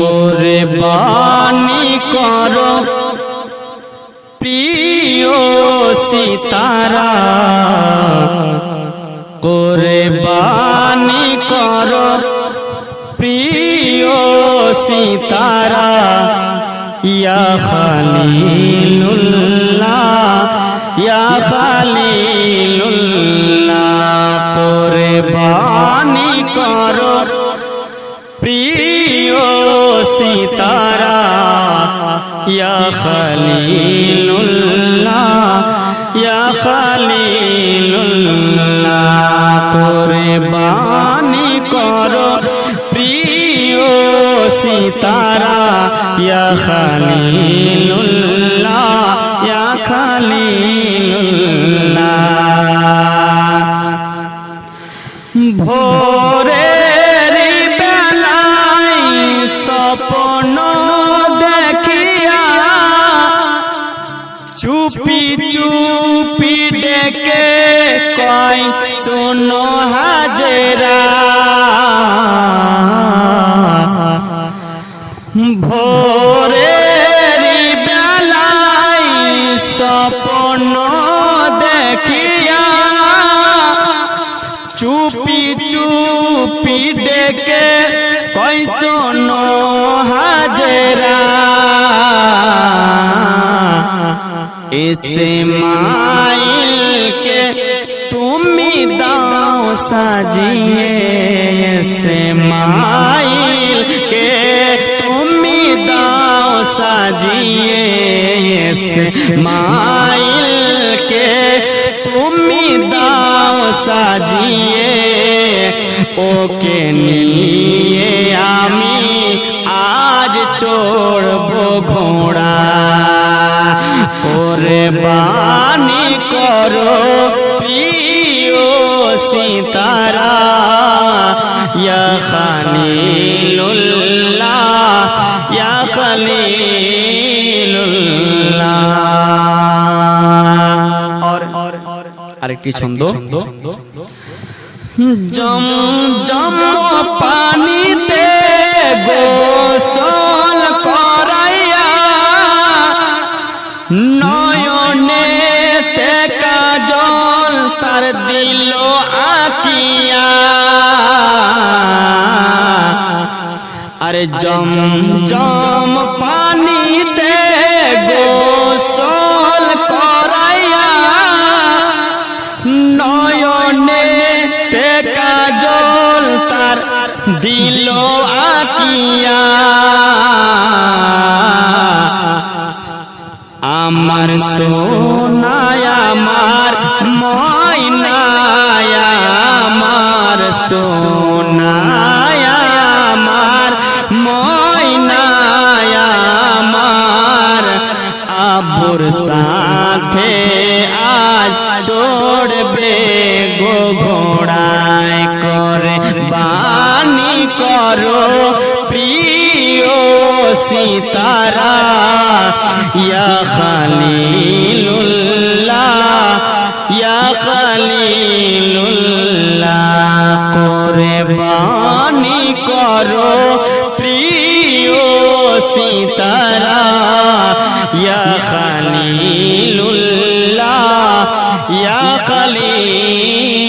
করে বাণী করো। প্রিয় সীতারা, করে বাণী করো। প্রিয় সীতারা, ইয়া খালিলুল্লাহ ইয়া খালিলুল্লাহ, করে বাণী করো। প্রিয় সীতারা খালিলুল্লাহ ইয়া খালিলুল্লাহ করে। প্রিয় সীতারা ইয়া খালিলুল্লাহ ডেকে কয়, শোনো হাজেরা, ভোরের বেলায় স্বপ্ন দেখিয়া চুপি চুপি ডেকে কই শোনো হাজেরা, এসে মাইলকে उम्मीदाओं साजिए से माइल के। उम्मीदाओं साजिए से माइल के। उम्मीदाओं साजिए ओके लिए आमी। आज छोड़बो घोड़ा। और बानी करो আরেকটি ছন্দ জম জম পানিতে আরে জম জম পানিতে গোসল করাইয়া নয়নে তে কাজল তার দিল আকিয়া। আমার সোনায় আমার ময়নায় আমার সোনায় চড়বে গো ঘোড়ায় করে বাণী করো প্রিয় সীতারা, ইয়া খালিলুল্লাহ ইয়া খালিলুল্লাহ করে বাণী করো প্রিয় সীতারা, ইয়া খালিলুল্লাহ। ইয়া কালিলুল্লাহ